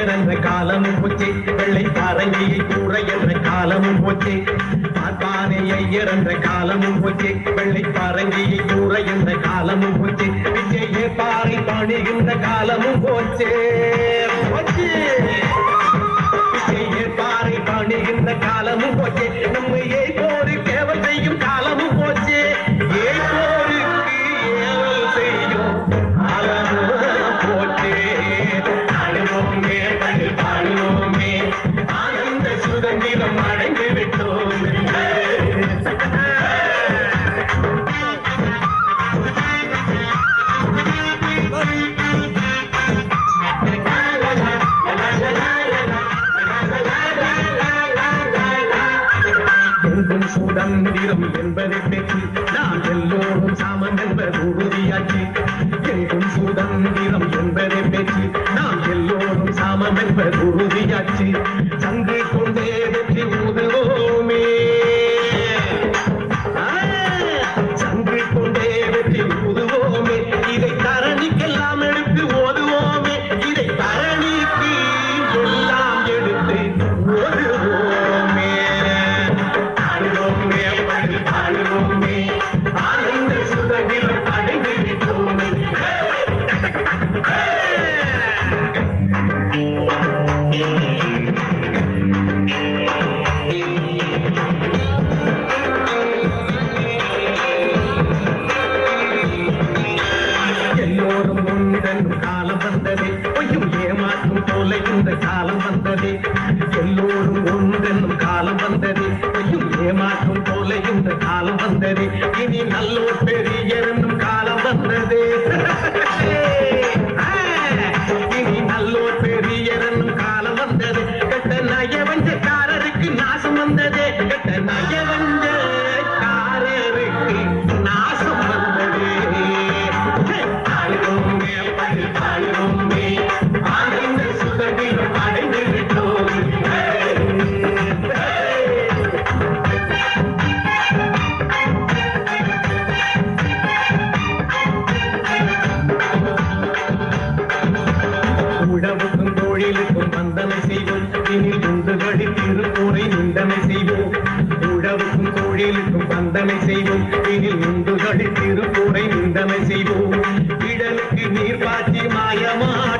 கலைஞர் என்ற காலம் போச்சே. வெள்ளை பாறையை கூற என்ற காலம் போச்சே. பார்ப்பானை ஐயர் என்ற காலம் போச்சே. வெள்ளை பாறையை கூற என்ற காலம் போச்சே. விஜய பாறை பணிகின்ற காலமும் போச்சே. போச்சே. விஜய பாறை பணிகின்ற காலமும் போச்சே. நம்மையே என்றும் சூடம் சுதந்திரம் என்பதை பெற்று நாம் எல்லோரும் சமம் என்பது உறுதியாச்சு. எங்கும் சுதந்திரம் ஏமாற்றும் போல இந்த காலம் வந்ததே. இனி நல்லோர் பெரியர் காலம் வந்ததே. உழவுக்கும் தொழிலுக்கும் வந்தனை செய்வோம். இனி குண்டுகளி திருப்பூரை நிந்தனை செய்வோம். உழவுக்கும் தொழிலுக்கும் வந்தனை செய்வோம். இனி குண்டுகளி திருப்பூரை நிந்தனை செய்வோம். இடலுக்கு நீர் பாய்ச்சி மாயமாட்டோம்